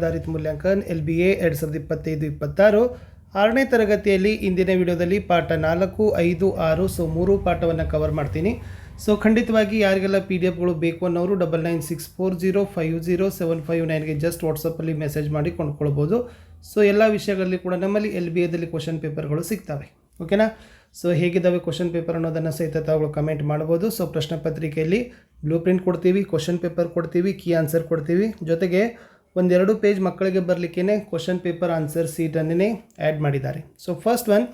ಆಧಾರಿತ ಮೂಲ್ಯಾಂಕನ್, L B A ಎರಡು ಸಾವಿರದ ಇಪ್ಪತ್ತೈದು, ಇಪ್ಪತ್ತಾರು. ಆರನೇ ತರಗತಿಯಲ್ಲಿ ಇಂದಿನ ವಿಡಿಯೋದಲ್ಲಿ ಪಾಠ ನಾಲ್ಕು, ಐದು, ಆರು ಸೊ ಮೂರು ಪಾಠವನ್ನು ಕವರ್ ಮಾಡ್ತೀನಿ. ಸೊ ಖಂಡಿತವಾಗಿ ಯಾರಿಗೆಲ್ಲ ಪಿ ಡಿ ಎಫ್ಗಳು ಬೇಕು ಅನ್ನೋರು double nine six four zero five zero seven five ನೈನ್ಗೆ just ವಾಟ್ಸಪ್ಪಲ್ಲಿ ಮೆಸೇಜ್ ಮಾಡಿ ಕೊಂಡ್ಕೊಳ್ಬೋದು. ಸೊ ಎಲ್ಲ ವಿಷಯಗಳಲ್ಲಿ ಕೂಡ ನಮ್ಮಲ್ಲಿ ಎಲ್ ಬಿ ಎದಲ್ಲಿ ಕ್ವಶನ್ ಪೇಪರ್ಗಳು ಸಿಗ್ತವೆ. ಓಕೆನಾ ಸೊ ಹೇಗಿದ್ದಾವೆ ಕ್ವಶನ್ ಪೇಪರ್ ಅನ್ನೋದನ್ನು ಸಹಿತ ತಾವುಗಳು ಕಮೆಂಟ್ ಮಾಡ್ಬೋದು. ಸೊ ಪ್ರಶ್ನೆ ಪತ್ರಿಕೆಯಲ್ಲಿ ಬ್ಲೂ ಪ್ರಿಂಟ್ ಕೊಡ್ತೀವಿ ಕ್ವಶನ್ ಪೇಪರ್ ಕೊಡ್ತೀವಿ ಕೀ ಆನ್ಸರ್ ಕೊಡ್ತೀವಿ. ಜೊತೆಗೆ ಒಂದೆರಡು ಪೇಜ್ ಮಕ್ಕಳಿಗೆ ಬರಲಿಕ್ಕೇ ಕ್ವಶನ್ ಪೇಪರ್ ಆನ್ಸರ್ ಸೀಟನ್ನೇ ಆ್ಯಡ್ ಮಾಡಿದ್ದಾರೆ. ಸೊ ಫಸ್ಟ್ ಒನ್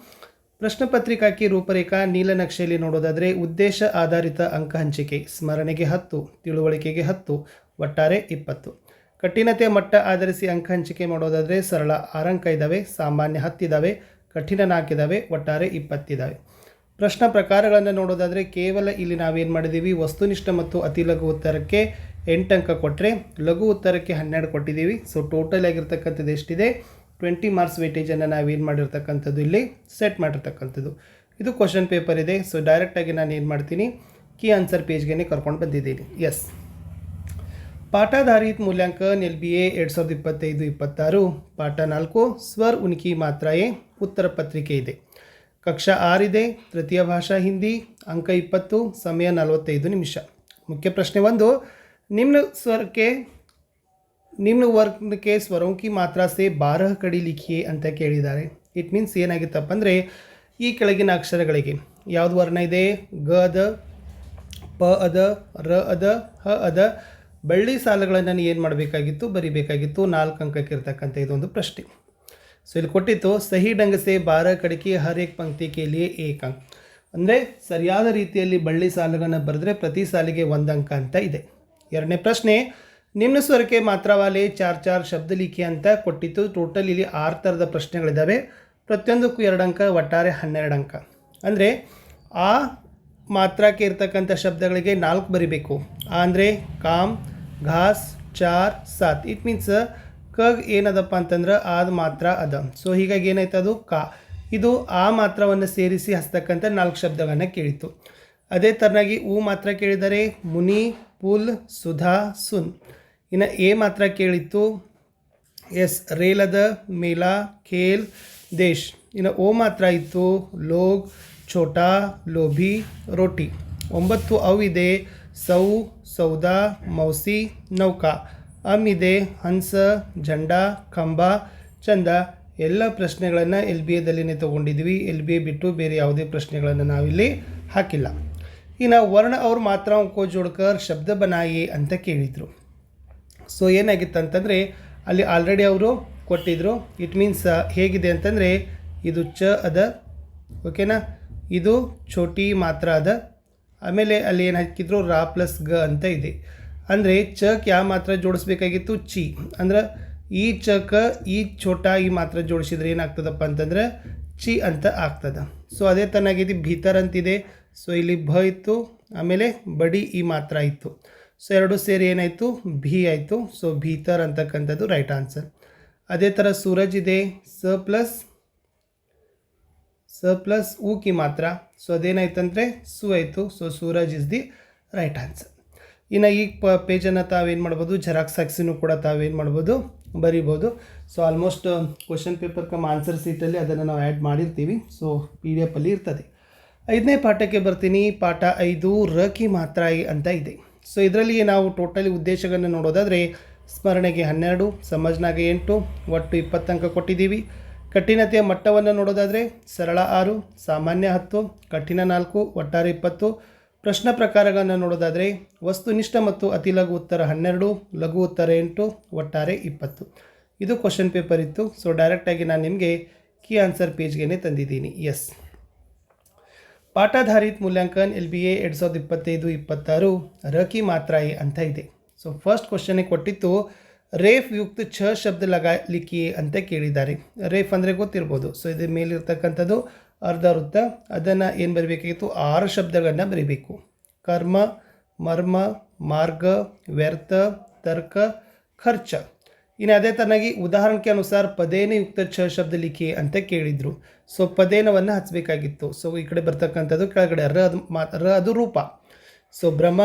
ಪ್ರಶ್ನೆ ಪತ್ರಿಕಾಕಿ ರೂಪರೇಖಾ ನೀಲನಕ್ಷೆಯಲ್ಲಿ ನೋಡೋದಾದರೆ ಉದ್ದೇಶ ಆಧಾರಿತ ಅಂಕ ಹಂಚಿಕೆ, ಸ್ಮರಣೆಗೆ ಹತ್ತು, ತಿಳುವಳಿಕೆಗೆ ಹತ್ತು, ಒಟ್ಟಾರೆ ಇಪ್ಪತ್ತು. ಕಠಿಣತೆ ಮಟ್ಟ ಆಧರಿಸಿ ಅಂಕ ಹಂಚಿಕೆ ಮಾಡೋದಾದರೆ ಸರಳ, ಆರಂಕ ಇದ್ದಾವೆ ಸಾಮಾನ್ಯ ಹತ್ತಿದ್ದಾವೆ ಕಠಿಣ ನಾಲ್ಕಿದ್ದಾವೆ ಒಟ್ಟಾರೆ ಇಪ್ಪತ್ತಿದ್ದಾವೆ ಪ್ರಶ್ನೆ ಪ್ರಕಾರಗಳನ್ನು ನೋಡೋದಾದರೆ ಕೇವಲ ಇಲ್ಲಿ ನಾವೇನು ಮಾಡಿದ್ದೀವಿ ವಸ್ತುನಿಷ್ಠ ಮತ್ತು ಅತಿ ಲಘು ಉತ್ತರಕ್ಕೆ ಎಂಟು ಅಂಕ ಕೊಟ್ಟರೆ ಲಘು ಉತ್ತರಕ್ಕೆ ಹನ್ನೆರಡು ಕೊಟ್ಟಿದ್ದೀವಿ. ಸೊ ಟೋಟಲ್ ಆಗಿರ್ತಕ್ಕಂಥದ್ದು ಎಷ್ಟಿದೆ? ಟ್ವೆಂಟಿ ಮಾರ್ಕ್ಸ್ ವೇಟೇಜನ್ನು ನಾವೇನು ಮಾಡಿರ್ತಕ್ಕಂಥದ್ದು ಇಲ್ಲಿ? ಸೆಟ್ ಮಾಡಿರ್ತಕ್ಕಂಥದ್ದು. ಇದು ಕ್ವಶನ್ ಪೇಪರ್ ಇದೆ. ಸೊ ಡೈರೆಕ್ಟಾಗಿ ನಾನು ಏನು ಮಾಡ್ತೀನಿ? ಕೀ ಆನ್ಸರ್ ಪೇಜ್ಗೆ ಕರ್ಕೊಂಡು ಬಂದಿದ್ದೀನಿ. ಎಸ್ ಪಾಠಾಧಾರಿತ ಮೂಲ್ಯಾಂಕನ್ ಎಲ್ ಬಿ ಎ ಎರಡು ಸಾವಿರದ ಇಪ್ಪತ್ತೈದು, ಇಪ್ಪತ್ತಾರು. ಪಾಠ ನಾಲ್ಕು, ಸ್ವರ್ ಉನಿಕಿ ಮಾತ್ರಾಯೇ ಉತ್ತರ ಪತ್ರಿಕೆ ಇದೆ. ಕಕ್ಷಾ ಆರಿದೆ ತೃತೀಯ ಭಾಷಾ ಹಿಂದಿ, ಅಂಕ ಇಪ್ಪತ್ತು, ಸಮಯ ನಲವತ್ತೈದು ನಿಮಿಷ. ಮುಖ್ಯ ಪ್ರಶ್ನೆ ಒಂದು ನಿಮ್ನ ಸ್ವರಕ್ಕೆ ನಿಮ್ಮ ವರ್ಗಕ್ಕೆ ಸ್ವರೋಂಕಿ ಮಾತ್ರ ಸೆ ಬಾರಹ ಕಡಿ ಲಿಖಿಯೇ ಅಂತ ಕೇಳಿದ್ದಾರೆ. ಇಟ್ ಮೀನ್ಸ್ ಏನಾಗಿತ್ತಪ್ಪ ಅಂದರೆ, ಈ ಕೆಳಗಿನ ಅಕ್ಷರಗಳಿಗೆ ಯಾವುದು ವರ್ಣ ಇದೆ? ಗ ಅದ ಪ, ಅದ, ರ, ಅದ, ಹ, ಅದ. ಬಳ್ಳಿ ಸಾಲುಗಳನ್ನು ಏನು ಮಾಡಬೇಕಾಗಿತ್ತು? ಬರಿಬೇಕಾಗಿತ್ತು. ನಾಲ್ಕು ಅಂಕಕ್ಕೆ ಇರತಕ್ಕಂಥ ಇದೊಂದು ಪ್ರಶ್ನೆ. ಸೊ ಇಲ್ಲಿ ಕೊಟ್ಟಿತ್ತು, ಸಹಿ ಡಂಗಸೆ ಬಾರ ಕಡಿಕೆ ಹರ್ ಏಕ್ ಪಂಕ್ತಿ ಕೇಲಿಯೇ ಏಕ. ಅಂದರೆ, ಸರಿಯಾದ ರೀತಿಯಲ್ಲಿ ಬಳ್ಳಿ ಸಾಲುಗಳನ್ನು ಬರೆದ್ರೆ ಪ್ರತಿ ಸಾಲಿಗೆ ಒಂದು ಅಂಕ ಅಂತ ಇದೆ. ಎರಡನೇ ಪ್ರಶ್ನೆ ನಿಮ್ಮ ಸ್ವರಕ್ಕೆ ಮಾತ್ರವಾಲೆ ಚಾರ್ ಚಾರ್ ಶಬ್ದ ಲಿಖಿ ಅಂತ ಕೊಟ್ಟಿತ್ತು. ಟೋಟಲ್ ಇಲ್ಲಿ ಆರು ಥರದ ಪ್ರಶ್ನೆಗಳಿದ್ದಾವೆ ಪ್ರತಿಯೊಂದಕ್ಕೂ ಎರಡು ಅಂಕ, ಒಟ್ಟಾರೆ ಹನ್ನೆರಡು ಅಂಕ. ಅಂದರೆ ಆ ಮಾತ್ರಕ್ಕೆ ಇರ್ತಕ್ಕಂಥ ಶಬ್ದಗಳಿಗೆ ನಾಲ್ಕು ಬರಿಬೇಕು. ಅಂದರೆ ಕಾಮ್, ಘಾಸ್, ಚಾರ್, ಸಾತ್. ಇಟ್ ಮೀನ್ಸ್ ಕಗ್ ಏನದಪ್ಪ ಅಂತಂದ್ರೆ ಆದ ಮಾತ್ರ ಅದ. ಸೊ ಹೀಗಾಗಿ ಏನಾಯ್ತು ಅದು? ಕಾ. ಇದು ಆ ಮಾತ್ರವನ್ನು ಸೇರಿಸಿ ಹಸ್ತಕ್ಕಂಥ ನಾಲ್ಕು ಶಬ್ದಗಳನ್ನು ಕೇಳಿತು ಅದೇ ಥರನಾಗಿ ಊ ಮಾತ್ರ ಕೇಳಿದರೆ ಮುನಿ ಪುಲ್ ಸುಧಾ ಸುನ್. ಇನ್ನು ಎ ಮಾತ್ರ ಕೇಳಿತ್ತು. ಎಸ್ ರೇಲದ ಮೇಲಾ ಖೇಲ್ ದೇಶ್. ಇನ್ನು ಓ ಮಾತ್ರ ಇತ್ತು. ಲೋಗ್, ಛೋಟಾ, ಲೋಭಿ, ರೋಟಿ. ಒಂಬತ್ತು ಅವ್ ಇದೆ. ಸೌ, ಸೌದಾ, ಮೌಸಿ, ನೌಕಾ. ಅಮ್ ಇದೆ. ಹಂಸ ಜಂಡ, ಕಂಬ, ಚಂದ. ಎಲ್ಲ ಪ್ರಶ್ನೆಗಳನ್ನು ಎಲ್ ಬಿ ಎದಲ್ಲಿನೇ ತೊಗೊಂಡಿದ್ವಿ. ಎಲ್ ಬಿ ಎ ಬಿಟ್ಟು ಬೇರೆ ಯಾವುದೇ ಪ್ರಶ್ನೆಗಳನ್ನು ನಾವಿಲ್ಲಿ ಹಾಕಿಲ್ಲ. ಇನ್ನು ವರ್ಣ ಅವ್ರು ಮಾತ್ರ ಕೋ ಜೋಡ್ಕರ್ ಶಬ್ದ ಬನಾಯಿ ಅಂತ ಕೇಳಿದರು. ಸೊ ಏನಾಗಿತ್ತು ಅಂತಂದರೆ, ಅಲ್ಲಿ ಆಲ್ರೆಡಿ ಅವರು ಕೊಟ್ಟಿದ್ದರು ಇಟ್ ಮೀನ್ಸ್ ಹೇಗಿದೆ ಅಂತಂದರೆ, ಇದು ಚ ಅದ ಓಕೆನಾ ಇದು ಛೋಟಿ ಮಾತ್ರ ಅದ. ಆಮೇಲೆ ಅಲ್ಲಿ ಏನು ಹಾಕಿದ್ರು, ರಾ ಪ್ಲಸ್ ಗ ಅಂತ ಇದೆ. ಅಂದರೆ ಚಕ್ ಯಾವ ಮಾತ್ರ ಜೋಡಿಸ್ಬೇಕಾಗಿತ್ತು? ಚಿ. ಅಂದ್ರೆ ಈ ಚಕ ಈ ಛೋಟ, ಈ ಮಾತ್ರ ಜೋಡಿಸಿದ್ರೆ ಏನಾಗ್ತದಪ್ಪ ಅಂತಂದ್ರೆ, ಚಿ ಅಂತ ಆಗ್ತದೆ. ಸೊ ಅದೇ ತನಾಗಿದೆ ಭೀತರ್ ಅಂತಿದೆ. ಸೊ ಇಲ್ಲಿ ಭ ಇತ್ತು, ಆಮೇಲೆ ಬಡಿ ಈ ಮಾತ್ರ ಇತ್ತು. ಸೊ ಎರಡು ಸೇರಿ ಏನಾಯಿತು? ಭಿ ಆಯಿತು. ಸೊ ಭೀತರ್ ಅಂತಕ್ಕಂಥದ್ದು ರೈಟ್ ಆನ್ಸರ್ ಅದೇ ಥರ ಸೂರಜ್ ಇದೆ. ಸ ಪ್ಲಸ್ ಸ ಪ್ಲಸ್ ಉ ಕಿ ಮಾತ್ರ. ಸೊ ಅದೇನಾಯ್ತಂದರೆ ಸು ಆಯಿತು. So Suraj is the right answer ಇನ್ನು ಈ ಪ ಪೇಜನ್ನು ತಾವೇನು ಮಾಡ್ಬೋದು? ಜೆರಾಕ್ಸ್ ಆಕ್ಸಿನೂ ಕೂಡ ತಾವೇನು ಮಾಡ್ಬೋದು? ಬರಿಬೋದು. So almost question paper cum answer ಸೀಟಲ್ಲಿ ಅದನ್ನು ನಾವು ಆ್ಯಡ್ ಮಾಡಿರ್ತೀವಿ. ಸೊ ಪಿ ಡಿ ಎಫಲ್ಲಿ ಇರ್ತದೆ. ಐದನೇ ಪಾಠಕ್ಕೆ ಬರ್ತೀನಿ. ಪಾಠ ಐದು ರ ಕಿ ಮಾತ್ರ ಅಂತ ಇದೆ. ಸೊ ಇದರಲ್ಲಿ ನಾವು ಟೋಟಲಿ ಉದ್ದೇಶಗಳನ್ನು ನೋಡೋದಾದರೆ, ಸ್ಮರಣೆಗೆ ಹನ್ನೆರಡು, ಸಮಜ್ನಾಗೆ ಎಂಟು, ಒಟ್ಟು ಇಪ್ಪತ್ತು ಅಂಕ ಕೊಟ್ಟಿದ್ದೀವಿ. ಕಠಿಣತೆಯ ಮಟ್ಟವನ್ನು ನೋಡೋದಾದರೆ, ಸರಳ ಆರು, ಸಾಮಾನ್ಯ ಹತ್ತು, ಕಠಿಣ ನಾಲ್ಕು, ಒಟ್ಟಾರೆ ಇಪ್ಪತ್ತು. ಪ್ರಶ್ನೆ ಪ್ರಕಾರಗಳನ್ನು ನೋಡೋದಾದರೆ ವಸ್ತುನಿಷ್ಠ ಮತ್ತು ಅತಿ ಲಘು ಉತ್ತರ ಹನ್ನೆರಡು, ಲಘು ಉತ್ತರ ಎಂಟು, ಒಟ್ಟಾರೆ ಇಪ್ಪತ್ತು. ಇದು ಕ್ವಶನ್ ಪೇಪರ್ ಇತ್ತು. ಸೊ ಡೈರೆಕ್ಟಾಗಿ ನಾನು ನಿಮಗೆ ಕೀ ಆನ್ಸರ್ ಪೇಜ್ಗೆ ತಂದಿದ್ದೀನಿ. ಎಸ್ ಪಾಠಾಧಾರಿತ ಮೂಲ್ಯಾಂಕನ್ ಎಲ್ ಬಿ ಎ ಎರಡು ಸಾವಿರದ ಇಪ್ಪತ್ತೈದು, ಇಪ್ಪತ್ತಾರು, ರಕಿ ಮಾತ್ರಾಯಿ ಅಂತ ಇದೆ. ಸೊ ಫಸ್ಟ್ ಕ್ವಶನಿಗೆ ಕೊಟ್ಟಿತ್ತು, ರೇಫ್ ಯುಕ್ತ ಛ ಶಬ್ದ ಲಗಾ ಲಿಖಿ ಅಂತ ಕೇಳಿದ್ದಾರೆ. ರೇಫ್ ಅಂದರೆ ಗೊತ್ತಿರ್ಬೋದು. ಸೊ ಇದ್ರ ಮೇಲಿರ್ತಕ್ಕಂಥದ್ದು ಅರ್ಧ ವೃತ್ತ. ಅದನ್ನು ಏನು ಬರೀಬೇಕಾಗಿತ್ತು? ಆರು ಶಬ್ದಗಳನ್ನ ಬರೀಬೇಕು. ಕರ್ಮ, ಮರ್ಮ, ಮಾರ್ಗ, ವ್ಯರ್ಥ, ತರ್ಕ, ಖರ್ಚ. ಇನ್ನು ಅದೇ ತರನಾಗಿ ಉದಾಹರಣೆಗೆ ಅನುಸಾರ ಪದೇನ ಯುಕ್ತ ಛ ಶಬ್ದ ಲಿಖಿ ಅಂತ ಕೇಳಿದರು. ಸೊ ಪದೇನವನ್ನು ಹಚ್ಚಬೇಕಾಗಿತ್ತು ಸೊ ಈ ಕಡೆ ಬರ್ತಕ್ಕಂಥದ್ದು ಕೆಳಗಡೆ ರ ಅದು ಮಾ, ರ ಅದು ರೂಪ. ಸೊ ಭ್ರಮ,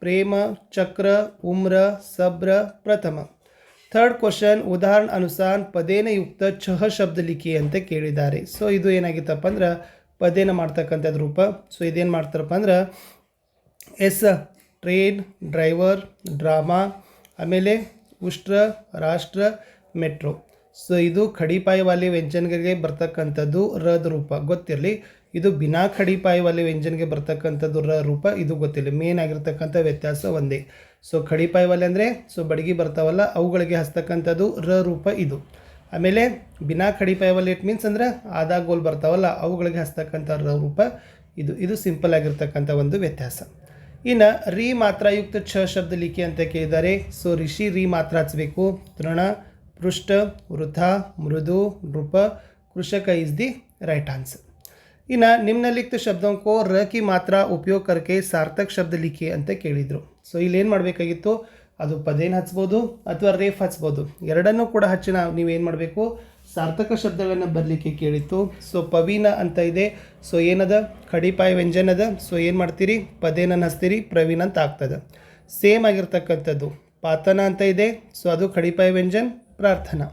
ಪ್ರೇಮ, ಚಕ್ರ, ಉಮ್ರ, ಸಬ್ರ, ಪ್ರಥಮ. ಥರ್ಡ್ ಕ್ವಶನ್ ಉದಾಹರಣೆ ಅನುಸಾರ ಪದೇನ ಯುಕ್ತ ಛಹ ಶಬ್ದ ಲಿಖಿ ಅಂತ ಕೇಳಿದ್ದಾರೆ. ಸೊ ಇದು ಏನಾಗಿತ್ತಪ್ಪ ಅಂದ್ರೆ ಪದೇನ ಮಾಡ್ತಕ್ಕಂಥದ್ದು ರೂಪ. ಸೊ ಇದೇನು ಮಾಡ್ತಾರಪ್ಪ ಅಂದ್ರೆ ಎಸ್, ಟ್ರೈನ್, ಡ್ರೈವರ್, ಡ್ರಾಮಾ, ಆಮೇಲೆ ಉಷ್ಟ್ರ, ರಾಷ್ಟ್ರ, ಮೆಟ್ರೋ. ಸೊ, ಇದು ಖಡಿಪಾಯಿ ವಾಲಿ ವ್ಯಂಜನಗಳಿಗೆ ಬರ್ತಕ್ಕಂಥದ್ದು ರದ ರೂಪ. ಗೊತ್ತಿರಲಿ? ಇದು ಬಿನಾ ಖಡಿಪಾಯಿ ವಾಲಿ ವ್ಯಂಜನ್ಗೆ ಬರ್ತಕ್ಕಂಥದ್ದು ರ ರೂಪ. ಇದು ಗೊತ್ತಿಲ್ಲ ಮೇನ್ ಆಗಿರ್ತಕ್ಕಂಥ ವ್ಯತ್ಯಾಸ ಒಂದೇ. ಸೊ ಖಡಿಪಾಯಿ ವಾಲೆ ಅಂದರೆ ಸೊ ಬಡಗಿ ಬರ್ತಾವಲ್ಲ, ಅವುಗಳಿಗೆ ಹಸ್ತಕ್ಕಂಥದ್ದು ರ ರೂಪ ಇದು. ಆಮೇಲೆ, ಬಿನಾ ಖಡಿಪಾಯಿ ವಾಲೆ ಇಟ್ ಮೀನ್ಸ್ ಅಂದರೆ ಆದಾಗೋಲ್ ಬರ್ತಾವಲ್ಲ, ಅವುಗಳಿಗೆ ಹಸ್ತಕ್ಕಂಥ ರ ರೂಪ ಇದು. ಇದು ಸಿಂಪಲ್ ಆಗಿರ್ತಕ್ಕಂಥ ಒಂದು ವ್ಯತ್ಯಾಸ. ಇನ್ನು ಮಾತ್ರ ಮಾತ್ರಾಯುಕ್ತ ಛ ಶಬ್ದ ಲಿಖಿ ಅಂತ ಕೇಳಿದ್ದಾರೆ. ಸೊ ರಿಷಿ ರಿ ಮಾತ್ರ ಹಚ್ಚಬೇಕು ತೃಣ, ಪೃಷ್ಠ, ವೃಥ, ಮೃದು, ನೃಪ, ಕೃಷಕ ಇಸ್ ದಿ ರೈಟ್ ಆನ್ಸರ್ ಇನ್ನು ನಿಮ್ನಲಿಖಿತ ಕೋ ರ ಕಿ ಮಾತ್ರ ಉಪಯೋಗ ಕರ್ಕೆ ಸಾರ್ಥಕ್ ಶಬ್ದ ಲಿಖಿ ಅಂತ ಕೇಳಿದರು. ಸೊ ಇಲ್ಲೇನು ಮಾಡಬೇಕಾಗಿತ್ತು? ಅದು ಪದೇನು ಹಚ್ಬೋದು ಅಥವಾ ರೇಫ್ ಹಚ್ಬೋದು. ಎರಡನ್ನೂ ಕೂಡ ಹಚ್ಚಿ ನಾವು ನೀವೇನು ಮಾಡಬೇಕು? ಸಾರ್ಥಕ ಶಬ್ದಗಳನ್ನು ಬರಲಿಕ್ಕೆ ಕೇಳಿತ್ತು. ಸೊ ಪವೀನ ಅಂತ ಇದೆ. ಸೊ ಏನದ? ಖಡಿಪಾಯ ವ್ಯಂಜನದ. ಸೊ ಏನು ಮಾಡ್ತೀರಿ? ಪದೇನ ಹಸ್ತೀರಿ ಪ್ರವೀಣ ಅಂತ ಆಗ್ತದೆ. ಸೇಮ್ ಆಗಿರ್ತಕ್ಕಂಥದ್ದು. ಪಾತನ ಅಂತ ಇದೆ. ಸೊ ಅದು ಖಡಿಪಾಯ ವ್ಯಂಜನ್, ಪ್ರಾರ್ಥನಾ.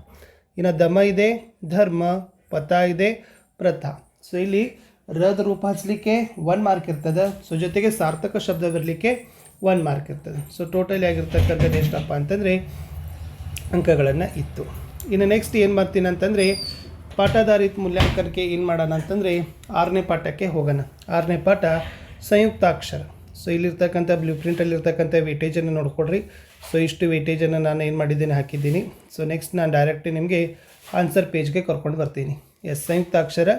ಇನ್ನು ದಮ ಇದೆ. ಧರ್ಮ ಪತ ಇದೆ. ಪ್ರಥ. ಸೊ ಇಲ್ಲಿ ರದ ರೂಪ ಹಚ್ಚಲಿಕ್ಕೆ ಒನ್ ಮಾರ್ಕ್ ಇರ್ತದೆ. ಸೊ ಜೊತೆಗೆ ಸಾರ್ಥಕ ಶಬ್ದ ಬರಲಿಕ್ಕೆ ಒನ್ ಮಾರ್ಕ್ ಇರ್ತದೆ. ಸೊ ಟೋಟಲಿ ಆಗಿರ್ತಕ್ಕಂಥದ್ದು ಎಷ್ಟಪ್ಪ ಅಂತಂದರೆ ಅಂಕಗಳನ್ನು ಇತ್ತು. ಇನ್ನು ನೆಕ್ಸ್ಟ್ ಏನು ಮಾಡ್ತೀನಿ ಅಂತಂದರೆ ಪಾಠಾಧಾರಿತ ಮೂಲ್ಯಾಂಕನಕ್ಕೆ ಏನು ಮಾಡೋಣ ಅಂತಂದರೆ ಆರನೇ ಪಾಠಕ್ಕೆ ಹೋಗೋಣ. ಆರನೇ ಪಾಠ ಸಂಯುಕ್ತಾಕ್ಷರ. ಸೊ ಇಲ್ಲಿರ್ತಕ್ಕಂಥ ಬ್ಲೂ ಪ್ರಿಂಟಲ್ಲಿರ್ತಕ್ಕಂಥ ವೇಟೇಜನ್ನು ನೋಡ್ಕೊಡ್ರಿ ಸೊ ಇಷ್ಟು ವೇಟೇಜನ್ನು ನಾನು ಏನು ಮಾಡಿದ್ದೀನಿ, ಹಾಕಿದ್ದೀನಿ. ಸೊ ನೆಕ್ಸ್ಟ್ ನಾನು ಡೈರೆಕ್ಟ್ ನಿಮಗೆ ಆನ್ಸರ್ ಪೇಜ್ಗೆ ಕರ್ಕೊಂಡು ಬರ್ತೀನಿ. ಎಸ್ ಸಂಯುಕ್ತಾಕ್ಷರ.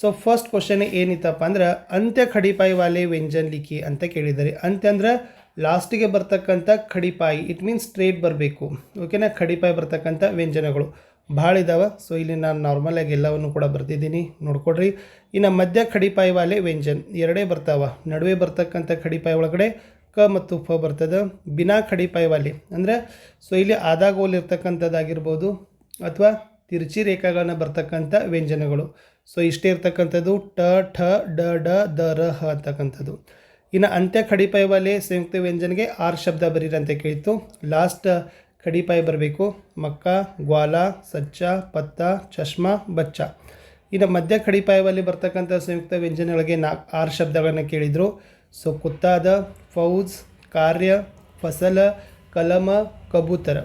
ಸೊ ಫಸ್ಟ್ ಕ್ವಶನ್ ಏನಿತ್ತಪ್ಪ ಅಂದ್ರೆ ಅಂತ್ಯ ಖಡಿಪಾಯಿ ವಾಲೆ ವ್ಯಂಜನ್ ಲಿಖಿ ಅಂತ ಕೇಳಿದ್ದಾರೆ. ಅಂತ್ಯ ಅಂದ್ರೆ ಲಾಸ್ಟಿಗೆ ಬರ್ತಕ್ಕಂಥ ಖಡಿಪಾಯಿ ಇಟ್ ಮೀನ್ಸ್ ಸ್ಟ್ರೇಟ್ ಬರಬೇಕು. ಓಕೆನಾ ಖಡಿಪಾಯಿ ಬರ್ತಕ್ಕಂಥ ವ್ಯಂಜನಗಳು. ಭಾಳ ಇದಾವೆ. ಸೊ ಇಲ್ಲಿ ನಾನು ನಾರ್ಮಲಾಗಿ ಎಲ್ಲವನ್ನು ಕೂಡ ಬರ್ತಿದ್ದೀನಿ ನೋಡ್ಕೊಡ್ರಿ. ಇನ್ನು ಮಧ್ಯ ಖಡಿಪಾಯಿ ವಾಲೆ ವ್ಯಂಜನ್. ಎರಡೇ ಬರ್ತಾವ. ನಡುವೆ ಬರ್ತಕ್ಕಂಥ ಖಡಿಪಾಯಿ ಒಳಗಡೆ ಕ ಮತ್ತು ಫ ಬರ್ತದೆ. ಬಿನಾ ಖಡಿಪಾಯಿ ವಾಲೆ. ಅಂದರೆ ಸೊ ಇಲ್ಲಿ ಆದಾಗೋಲ್ ಇರ್ತಕ್ಕಂಥದ್ದಾಗಿರ್ಬೋದು ಅಥವಾ ತಿರುಚಿ ರೇಖಾಗಳನ್ನ ಬರ್ತಕ್ಕಂಥ ವ್ಯಂಜನಗಳು. ಸೊ ಇಷ್ಟೇ ಇರ್ತಕ್ಕಂಥದ್ದು ಟ, ಠ, ಡ ಡ, ದ, ರ, ಹ ಅಂತಕ್ಕಂಥದ್ದು. ಇನ್ನು ಅಂತ್ಯ ಖಡಿಪಾಯಿ ವಾಲೆ ಸಂಯುಕ್ತ ವ್ಯಂಜನಿಗೆ ಆರು ಶಬ್ದ ಬರೀರಿ ಅಂತ ಕೇಳಿತ್ತು. ಲಾಸ್ಟ್ ಖಡಿಪಾಯಿ ಬರಬೇಕು. ಮಕ್ಕ, ಗ್ವಾಲ, ಸಚ್ಚ, ಪತ್ತ ಚಶ್ಮಾ ಬಚ್ಚ. ಇನ್ನು ಮಧ್ಯ ಖಡಿಪಾಯಿ ವಾಲೆ ಬರ್ತಕ್ಕಂಥ ಸಂಯುಕ್ತ ವ್ಯಂಜನಗಳಿಗೆ ನಾಲ್ಕು ಆರು ಶಬ್ದಗಳನ್ನು ಕೇಳಿದರು. ಸೊ, ಕುತ್ತಾದ, ಫೌಜ್, ಕಾರ್ಯ, ಫಸಲ, ಕಲಮ, ಕಬೂತರ.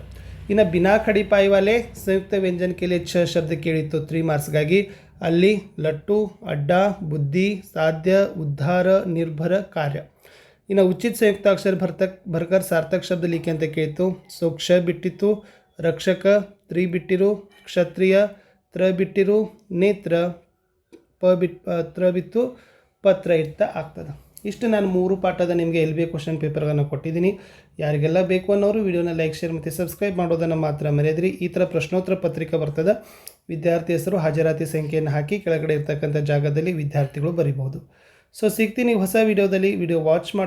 ಇನ್ನು ಬಿನಾ ಖಡಿಪಾಯಿ ವಾಲೆ ಸಂಯುಕ್ತ ವ್ಯಂಜನಕ್ಕೆ ಕೇಳಿ ಛ ಶಬ್ದ ಕೇಳಿತ್ತು ತ್ರೀ ಮಾರ್ಕ್ಸ್ಗಾಗಿ. ಅಲ್ಲಿ ಲಟ್ಟು, ಅಡ್ಡ, ಬುದ್ಧಿ, ಸಾಧ್ಯ, ಉದ್ಧಾರ, ನಿರ್ಭರ, ಕಾರ್ಯ. ಇನ್ನು ಉಚಿತ ಸಂಯುಕ್ತಾಕ್ಷರ ಭರ್ತಕ್, ಭರ್ಕರ್ ಸಾರ್ಥಕ್ ಶಬ್ದ ಲಿಖಿ ಅಂತ ಕೇಳಿತು. ಸೊ, ಕ್ಷ ಬಿಟ್ಟಿತ್ತು, ರಕ್ಷಕ ತ್ರಿ ಬಿಟ್ಟಿರು ಕ್ಷತ್ರಿಯ ತ್ರ ಬಿಟ್ಟಿರು ನೇತ್ರ, ಪ ಬಿಟ್ ತ್ರ ಬಿತ್ತು, ಪತ್ರ ಇರ್ತ ಆಗ್ತದೆ. ಇಷ್ಟು ನಾನು ಮೂರು ಪಾಠದ ನಿಮಗೆ ಎಲ್ ಬಿ ಕ್ವಶನ್ ಪೇಪರ್ಗಳನ್ನು ಕೊಟ್ಟಿದ್ದೀನಿ. ಯಾರಿಗೆಲ್ಲ ಬೇಕು ಅನ್ನೋರು ವಿಡಿಯೋನ ಲೈಕ್, ಶೇರ್ ಮತ್ತು ಸಬ್ಸ್ಕ್ರೈಬ್ ಮಾಡೋದನ್ನು ಮಾತ್ರ ಮರೆಯದ್ರಿ. ಈ ಥರ ಪ್ರಶ್ನೋತ್ತರ ಪತ್ರಿಕೆ ಬರ್ತದೆ. ವಿದ್ಯಾರ್ಥಿ ಹೆಸರು, ಹಾಜರಾತಿ ಸಂಖ್ಯೆಯನ್ನು ಹಾಕಿ ಕೆಳಗಡೆ ಇರ್ತಕ್ಕಂಥ ಜಾಗದಲ್ಲಿ ವಿದ್ಯಾರ್ಥಿಗಳು ಬರಿಬಹುದು. ಸೊ ಸಿಗ್ತೀನಿ ಹೊಸ ವಿಡಿಯೋದಲ್ಲಿ. ವಿಡಿಯೋ ವಾಚ್ ಮಾಡ್ತಾ